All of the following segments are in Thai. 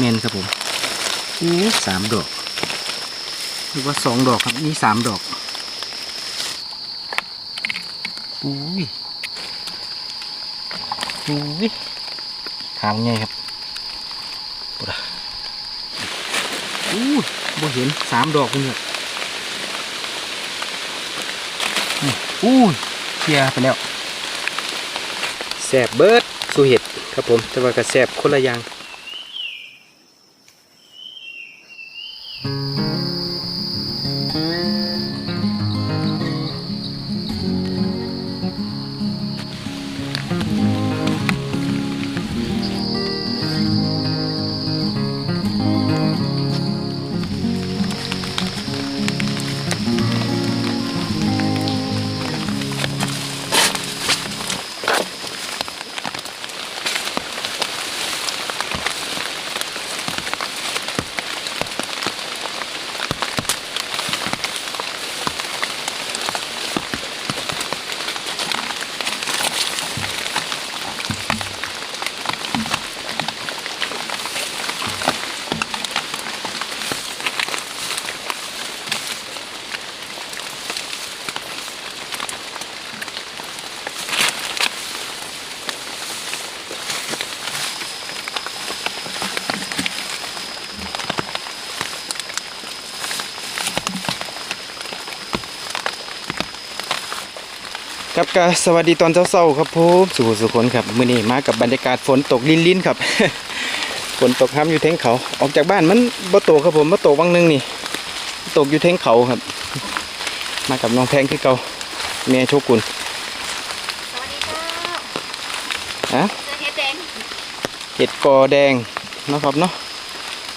เมนครับผมอู้สามดอกหรือว่าสองดอกครับนี่สามดอกอุ้ยอุ้ยขามไงครับปุ๊ดะอู้บ่เห็นสามดอกคุณครับนี่อู้เคลียร์ไปแล้วแสบเบิร์ดสูเห็ดครับผม แต่ว่าก็แสบคนละอย่าง ครับก็สวัสดีตอนเช้าๆครับผมสุขสุขคนครับมื้อนี้มากับบรรยากาศฝนตกลินๆครับฝนตกห้ามอยู่เทงเขาออกจากบ้านมันบ่ตกครับผมบ่ตกวังหนึงนี่ตกอยู่เทงเขาครับ มากับน้องแพงคือเก่าแม่โชกุนสวัสดีเจ้าฮะเจอเฮ็ดแดงเห็ดกอแดงเนาะครับเนาะ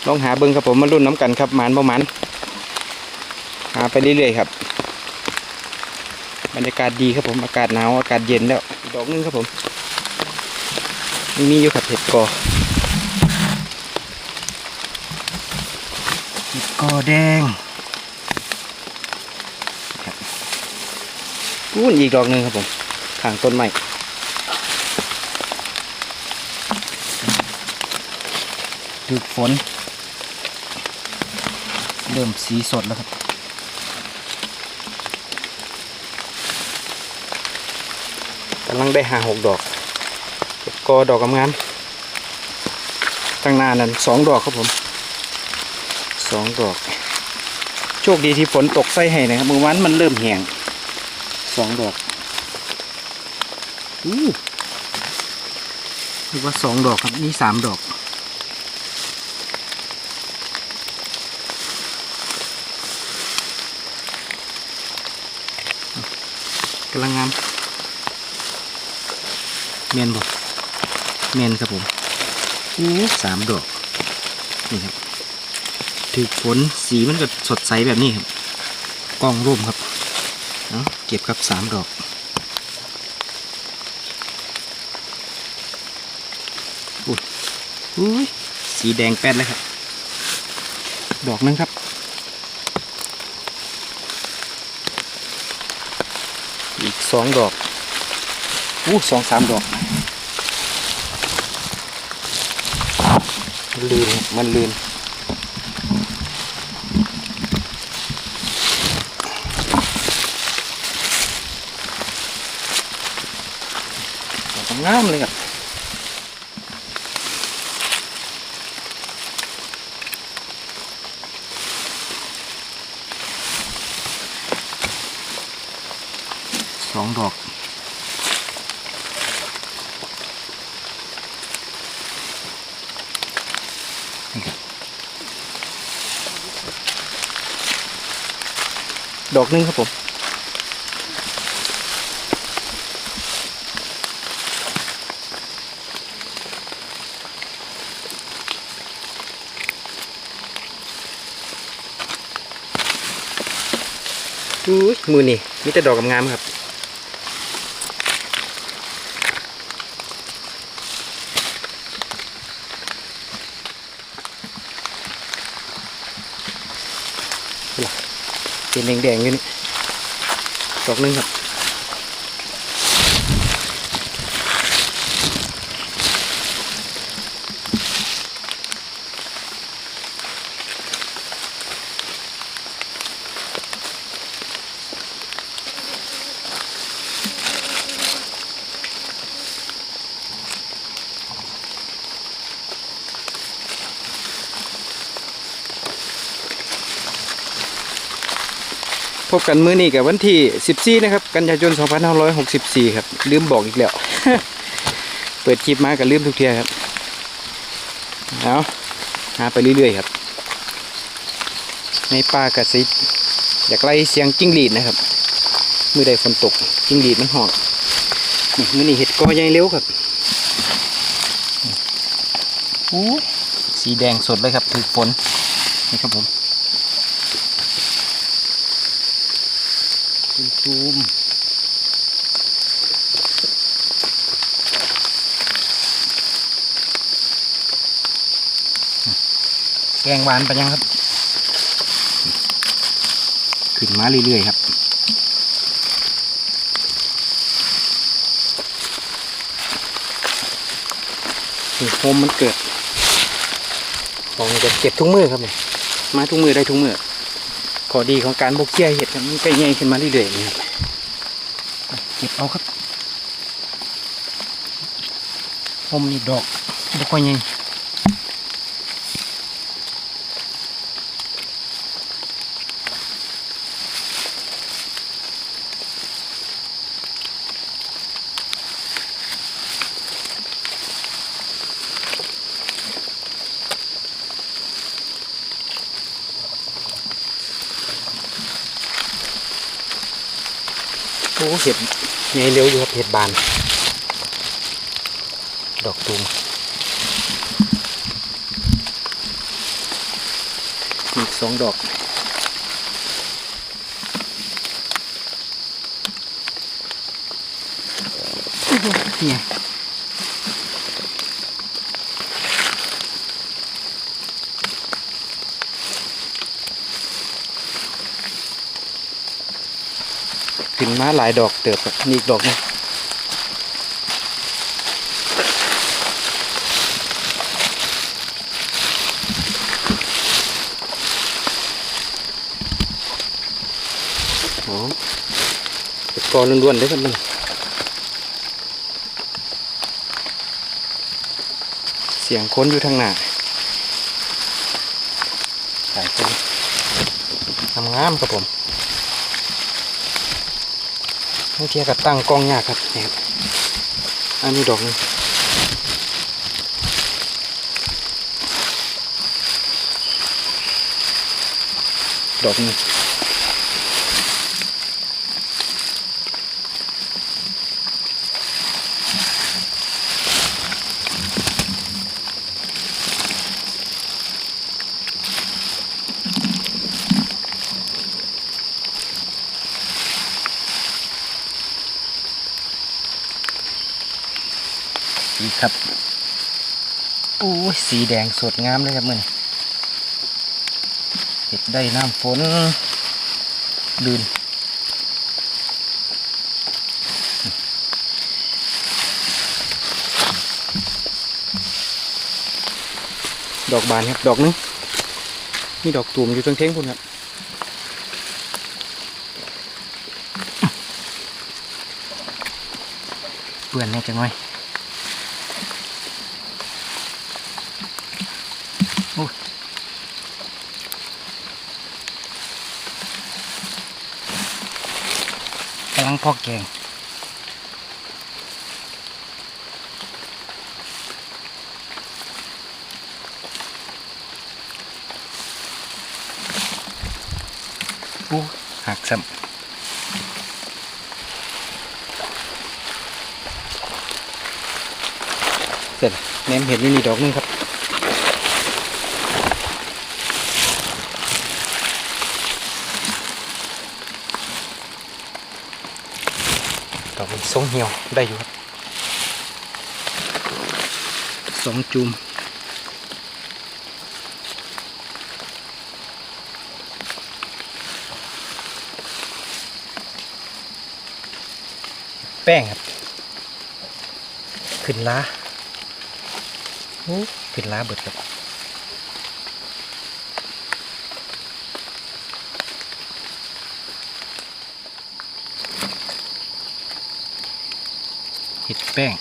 ลองหาเบิ่งครับผมมารุ่นน้ำกันครับหมานบ่หมันหาไปเรื่อยๆครับ บรรยากาศดีครับผมอากาศหนาวอากาศเย็นแล้วอีกดอกหนึงครับผมยังมีอยู่ครับเห็ดกอเห็ดกอแดงครับอู้นอีกดอกหนึงครับผมข้างต้นไม้ดูฝน เริ่มสีสดแล้วครับำลังได้หาหกดอกก็บกอดอกงามตั้งหน้านั้นสองดอกครับผมสองดอก โชคดีที่ฝนตกใส่ให้นะครับเมื่อวานมันเริ่มแห้งสองดอกอู้เรียกว่าสองดอกครับนี่สามดอกกำลังงาม เมนบอกเมนครับผมอู้สามดอก นี่ครับ ถือผลสีมันก็สดใสแบบนี้ครับ กล้องร่มครับเอาเก็บครับสามดอก อุ้ยอุ้ย สีแดงแป๊ดเลยครับ ดอกหนึงครับอีกสองดอกอู้สองสามดอก มัน ลืนมันลืนดอกงามเลยครับสองดอก ดอกนึงครับผมมือนี่มีแต่ดอกงามครับ เป็นแดงๆอยู่นี่ดอกนึงครับ กันมื้อนี้กับวันที่ 14 นะครับ กันยายน 2564 ครับ ลืมบอกอีกแล้ว เปิดคลิปมาก็ลืมทุกเทียครับ เอาหาไปเรื่อยๆครับ ในป่ากระซิบอยากไล่เสียงจิ้งหรีดนะครับ มือใดฝนตกจิ้งหรีดมันหอนนี่มือนี้เห็ดกอใหญ่เร็วครับโอ้สีแดงสดเลยครับถือฝนนี่ครับผม ตูมๆแกงหวานไปยังครับ ขึ้นมาเรื่อยๆครับนี่โฮมมันเกิดของจะเก็บทุกมือครับเนี่ยมาทุกมือได้ทุกมือ ข้อดีของการบกเกี้ยเห็ดครับมันก็ง่ายขึ้นมาเรื่อยๆนี่เก็บเอาครับโฮมนี่ดอกบกค่อ เห็ดใหญ่เร็วอยู่ครับเห็ดบาน ดอกตูมอีกสองดอกเนี่ย ขึ้นมาหลายดอกเติบครับนี่อีกดอกหนึงโอ้เป็นกอล้วนๆเลยครับมันเสียงค้นอยู่ทางหน้าสายคนทำงามครับผม บางทียกับตั้งกล้องยากครับเนี่ยครับอันนี้ดอกนึงดอกนึง อ้ยสีแดงสดงามเลยครับมือนี้เห็ดได้น้ำฝนลื่นดอกบานครับดอกหนึงมีดอกตูมอยู่ตรงเท้งคุณครับเปื่อนแน่จังไว้ โอ้ยกำลัง พอกแกงอู้หักซ้ำเสร็จแหนมเห็ดนี่นี่ดอกนึงครับ ดอกนี้ทรงเหี่ยวได้อยู่ครับสองจุ่มแป้งครับ ขึ้นล้าโอ้ขึ้นล้าเบิดครับ แป้ง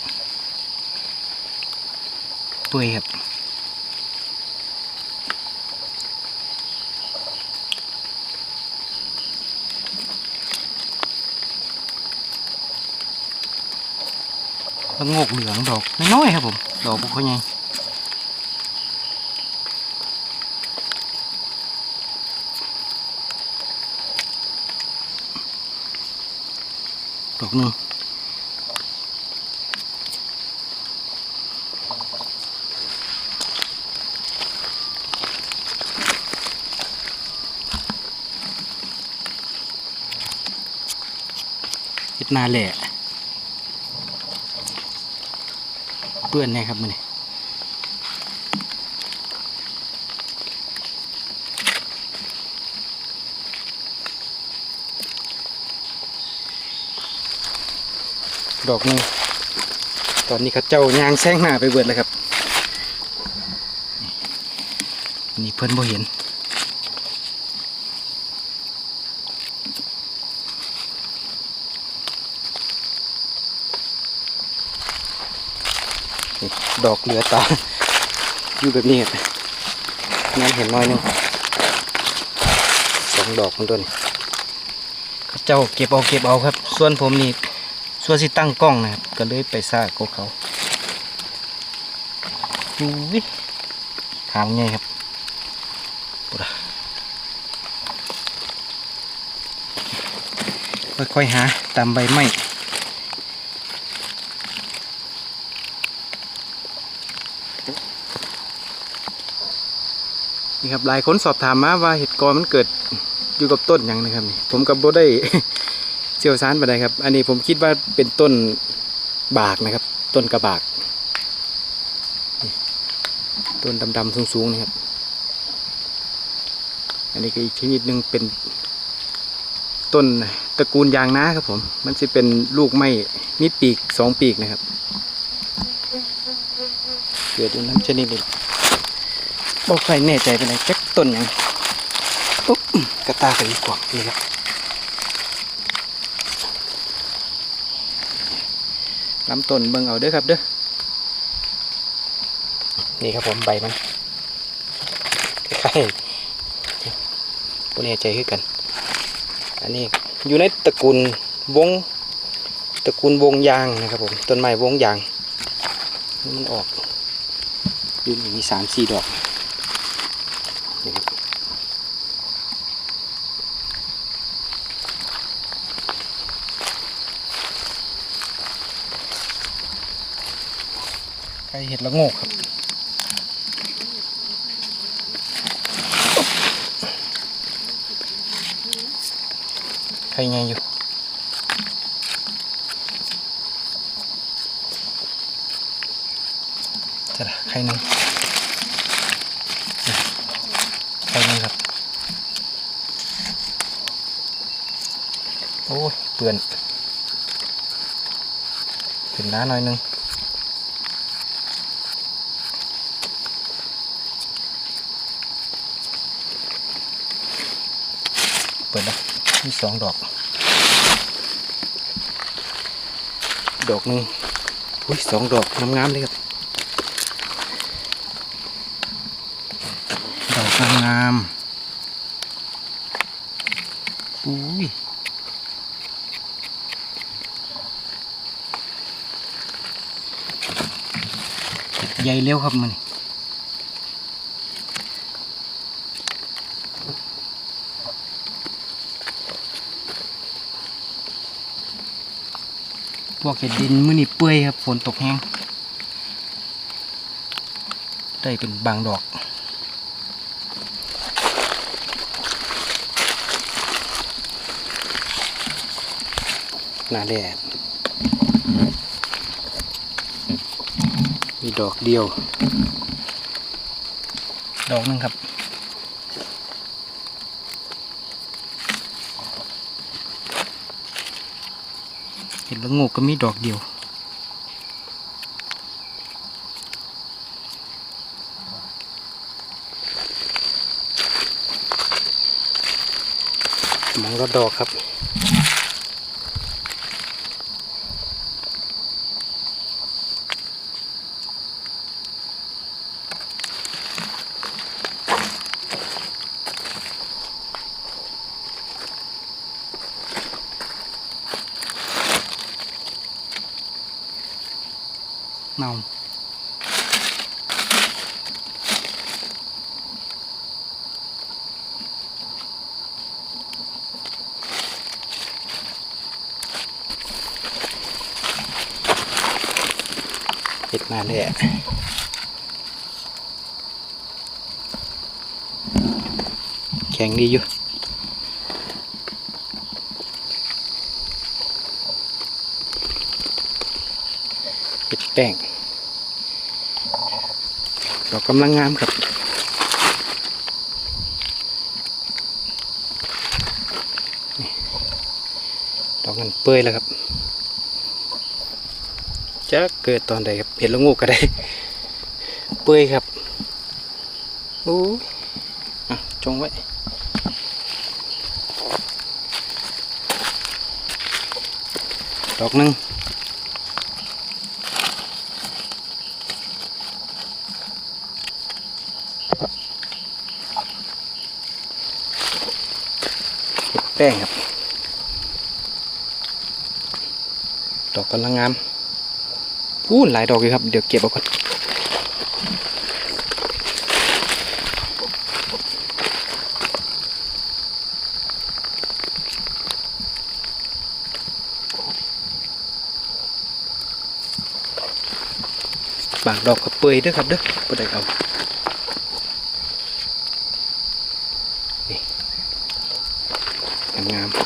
เปื่อยครับแล้วงกเหลืองดอกน้อยครับผม ดอกพวกเขาไงดอกนึง นาแหละเปื้อนแน่ครับมันนี่ดอกนึงตอนนี้เขาเจ้ายางแซงหน้าไปเบิดเลยครับ นี่เพิ่อนบ่เห็น ดอกเหลือตา อยู่แบบนี้ครับงั้นเห็นน้อยนึงสองดอกของตัวนี้เขาเจ้าเก็บเอาเก็บเอาครับ ส่วนผมนี่ส่วนสิตั้งกล้องนะครับ ก็เลยไปซ่ากับเขาดูวิขามไงครับปุ๊ดอะค่อยๆหาตามใบไม้ ครับหลายคนสอบถามมาว่าเห็ดกอมันเกิดอยู่กับต้นอย่างนะครับนี่ผมกับโบได้เชี่ยวชาญไปได้ครับ อันนี้ผมคิดว่าเป็นต้นบากนะครับ ต้นกระบาก ต้นดำๆสูงๆนี่ครับ อันนี้ก็อีกชนิดหนึ่งเป็นต้นตระกูลยางนาครับผม มันจะเป็นลูกไม้มีปีกสองปีกนะครับ เกิดอยู่น้ำชนิดนี้ บอกใครแน่ใจเป็นไรจักต้นยังปุ๊บกระตากระดีกว่านี่ครับลำต้นเบิ่งเอาเด้อครับเด้อนี่ครับผมใบมันคล้ายๆพวกนี้ใจคือกัน อันนี้อยู่ในตระกูลวงตระกูลวงยางนะครับผมต้นไม้วงยาง มันออกอยู่มีสามสี่ดอก นี่ครับไก่เห็ดละ โงกครับไข่ไงอยู่จะละไข่หนึงไปนี่ครับ โอ้ยเปื่อนขึ้นน้าหน่อยหนึง เปิดแล้วมีสองดอก ดอกหนึ่งอุ้ยสองดอกงามๆเลยครับ ดอกงามๆอุ้ยใหญ่เร็วครับมัน พวกเห็ดดินมือนี่เปื่อยครับฝนตกแห้งได้เป็นบางดอกหน้าแดดมีดอกเดียว ดอกหนึงครับ ละโงกก็มีดอกเดียว มองก็ดอกครับ ด เน่าเห็ดมาเลยอะแข็งดีอยู่เห็ดแป้งดอกกำลังงามครับดอกมันเปื่อยแล้วครับ จะเกิดตอนใดครับเห็ดละงูก็ได้ เปื่อยครับโอ้ยอะจงไว้ดอกหนึ่งเห็ดแป้งครับ ดอกกำลังงาม อู้หลายดอกอยู่ครับ เดี๋ยวเก็บเอาก่อนบางดอกก็เปื่อยด้วยครับเด้อบ่ได้เอา งามๆ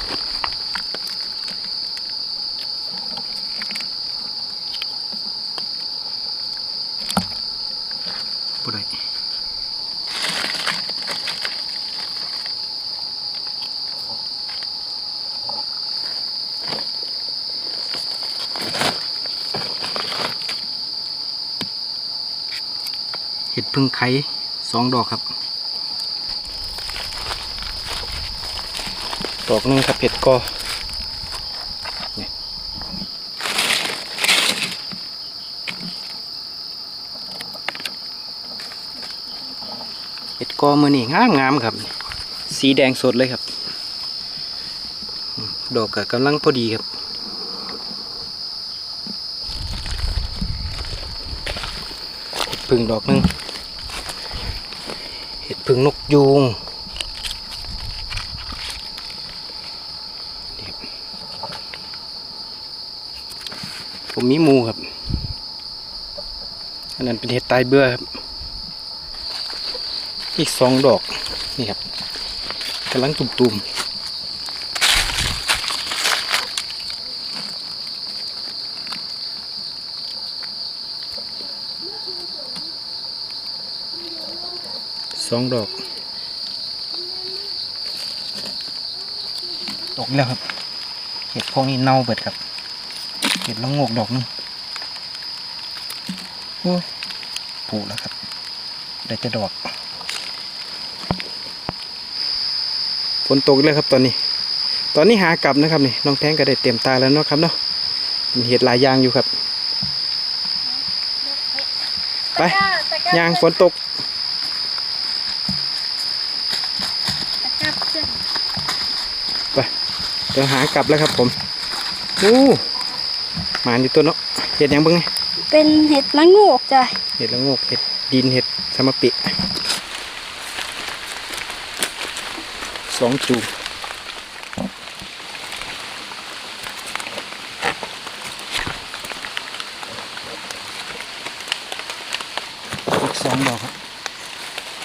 บ่ได้เห็ดพึ่งไข่สองดอกครับ ดอกหนึงครับเห็ดกอเห็ดกอมือนี่งามงามๆครับ สีแดงสดเลยครับ ดอกก็กำลังพอดีครับพึ่งดอกหนึง งนกยูงผมมีมูครับ อันนั้นเป็นเห็ดตายเบื่อครับ อีกสองดอก นี่ครับกำลังตุ่มๆส องดอก ตกแล้วครับ เห็ดพวกนี้เน่าเบิดครับ เห็ดละโงกดอกนึงโอ้ผูแล้วครับได้จะดอกฝนตกอีกแล้วครับตอนนี้ ตอนนี้หากลับนะครับนี่น้องแทงก็ได้เต็มตาแล้วเนาะครับเนาะมีเห็ดหลายอย่างอยู่ครับ ไปยางฝนตก ดี๋ยวหากลับแล้วครับผมอู้หมาอยู่ตัวเนาะเห็ดหยังเบ้างไงเป็นเห็ดละโงกจ้ะเห็ดละโงกเห็ดดินเห็ดสมปิสองจูอีกสองดอกครับ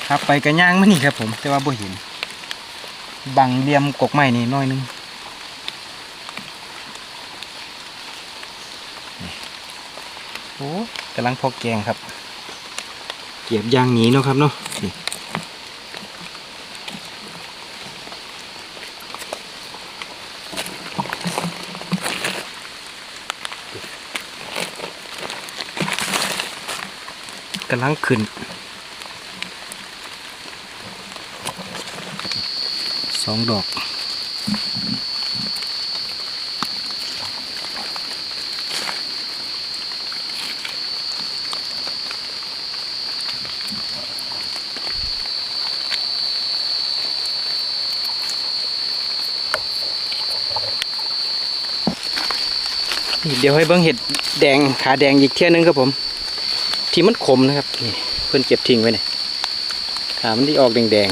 ครับไปกระย่างมานี่ครับผม แต่ว่าบ่เห็น บังเหลี่ยมกกไม้นี่หน้อยหนึงนี่โอ้กำลังพอแกงครับ เก็บยางหนีเนาะครับเนาะนี่กำลังขึ้นสองดอก เดี๋ยวให้เบิ้งเห็ดแดงขาแดงอีกเที่ยนึงครับผม ที่มันขมนะครับนี่เพื่อนเก็บทิ้งไว้เนี่ยขามันที่ออกแดง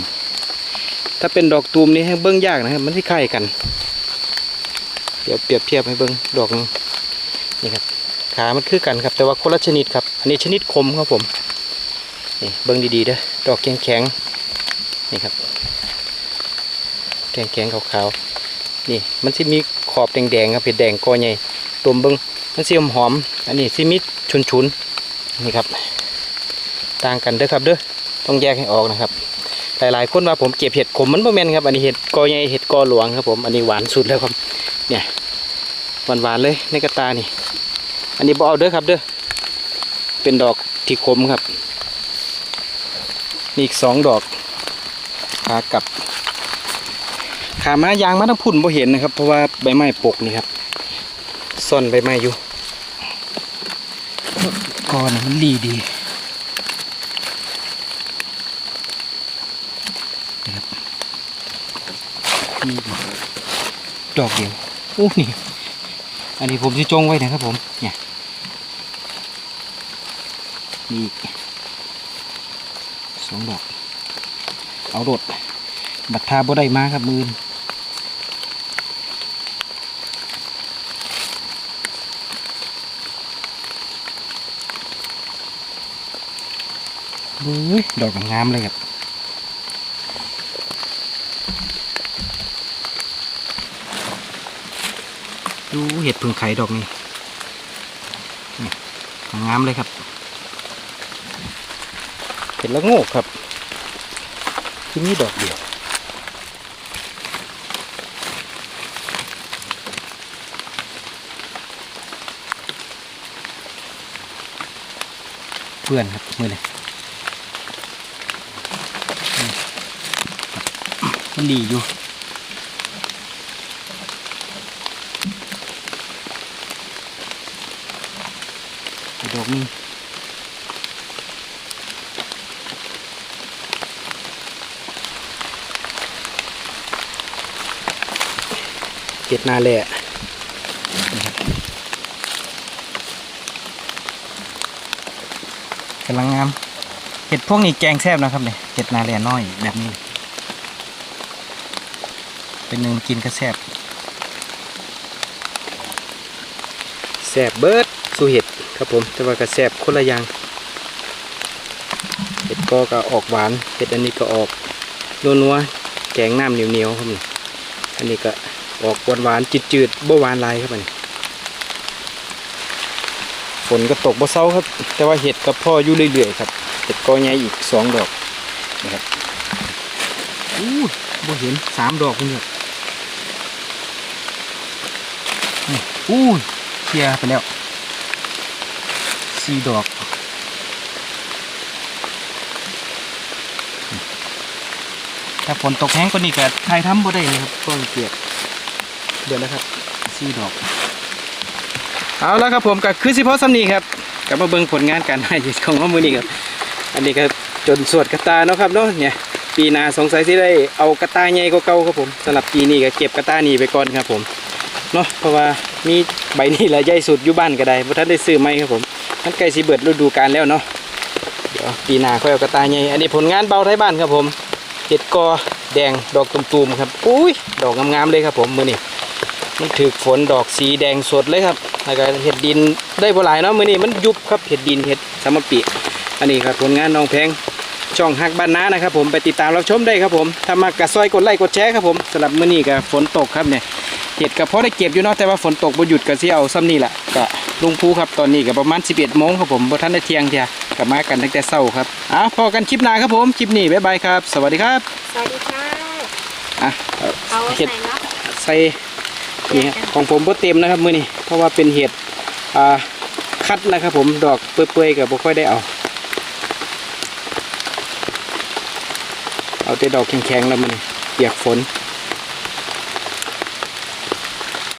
ๆถ้าเป็นดอกตูมนี่ให้เบิ้งยากนะครับ มันที่คล้ายกัน เดี๋ยวเปรียบเทียบให้เบิ้งดอกหนึงนี่ครับขามันคือกันครับ แต่ว่าคนละชนิดครับ อันนี้ชนิดคมครับผมนี่เบิ้งดีๆเด้อดอกแข็งๆนี่ครับแข็งๆขาวๆนี่มันสิมีขอบแดงๆครับเผ็ดแดงกอใหญ่ ตัวเบิ้งมันสิหอมอันนี้สิมีชุนๆนี่ครับ ต่างกันเด้อครับเด้อต้องแยกให้ออกนะครับ หลายๆคนว่าผมเก็บเห็ดขมมันบ่แม่นครับ อันนี้เห็ดกอใหญ่เห็ดกอหลวงครับผมอันนี้หวานสุดแล้วครับเนี่ยหวานๆเลยในกระตานี่ อันนี้บ่เอาเด้อครับเด้อเป็นดอกที่คมครับนี่อีกสองดอกขากับขามายางมาทั้งพุ่นบ่เห็นนะครับ เพราะว่าใบไม้ปกนี่ครับ ซ่อนใบไม้อยู่ก่อนมันรีดีนะครับนี่ดอกเดียวโอ้นี่ อันนี้ผมจะจงไว้นะครับผมเนี่ยนี่สองดอก เอาโดด บัตรทาบ่ได้มาครับมือ เฮ้ยดอกงามเลยครับดูเห็ดพึ่งไข่ดอกนี้นี่งามเลยครับเห็ดละโงกครับ ที่นี่ดอกเดียวเพื่อนครับมือเลย มันดีอยู่ดอกนึงเก็ดนาแหละนะครับกำลังงามเห็ดพวกนี้แกงแซ่บนะครับเนี่ยเห็ดนาแลน้อยแบบนี้ เป็นหนึ่งกินก็แซ่บแซ่บเบิร์ดสู่เห็ดครับผม แต่ว่าก็แซ่บคนละอย่างเห็ดก็ก็ออกหวานเห็ดอันนี้ก็ออกนัวๆแกงน้ำเหนียวๆครับนี่อันนี้ก็ออกหวานๆจืดๆบ่หวานหลายครับอันนี้ฝนก็ตกบ่เซาครับ แต่ว่าเห็ดกับพ่ออยู่เรื่อยๆครับเห็ดกอใหญ่อีกสองดอกนะครับอู้บ่เห็นสามดอกคุณครับนี่ อู้เคลียไปแล้วสี่ดอกถ้าฝนตกแห้งกว่านี้ก็ถ่ายทำบ่ได้เลยครับก็เปียเดือนแล้วครับสี่ดอก เอาแล้วครับผมก็คือสิพอสำนีครับกลับมาเบิ่งผลงานการให้ของข้อมือนี้ครับ อันนี้ก็จนสวดกระตาเนาะครับเนาะเนี่ยปีนาสงสัยที่ได้เอากระตาใหญ่กว่าเก่าครับผมสำหรับปีนี้ก็เก็บกระตานี้ไปก่อนครับผม เนาะเพราะว่ามีใบนี้แหละใหญ่สุดอยู่บ้านก็ได้เพราะท่านได้ซื้อไหมครับผมมันใกล้สิเบิดฤดูกาลแล้วเนาะเดี๋ยวปีหน้าค่อยเอากระตาใหญ่อันนี้ผลงานเบาไทยบ้านครับผมเห็ดกอแดงดอกตุ่มๆครับอุ้ยดอกงามๆเลยครับผมมือนี้มันถือฝนดอกสีแดงสดเลยครับแล้วก็เห็ดดินได้บ่หลายเนาะมือนี้มันยุบครับเห็ดดินเห็ดสามปีอันนี้ครับผลงานน้องแพงช่องฮักบ้านน้านะครับผมไปติดตามรับชมได้ครับผมถ้ามากกระซอยกดไลค์กดแชร์ครับผมสำหรับมือนี้ก็ฝนตกครับเนี่ย เห็ดกับพอได้เก็บอยู่เนาะแต่ว่าฝนตกบ่หยุดก็สิเอาซ้ำนี่แหละก็ลุงภูครับตอนนี้ก็ประมาณ 11โมงครับผมบ่ทันได้เที่ยงเที่ยกลับมากันตั้งแต่เช้าครับอะพอกันคลิปหน้าครับผมคลิปนี้บ๊ายบายครับ สวัสดีครับสวัสดีค่ะอะเอาไว้เห็ดไหนเนาะใส่นี่ครับของผมบ่เต็มนะครับมื้อนี้เพราะว่าเป็นเห็ดอ่าคัดนะครับผมดอกเปื่อยๆก็บ่ค่อยได้เอา เอาแต่ดอกแข็งๆแล้วมันเปียกฝนเ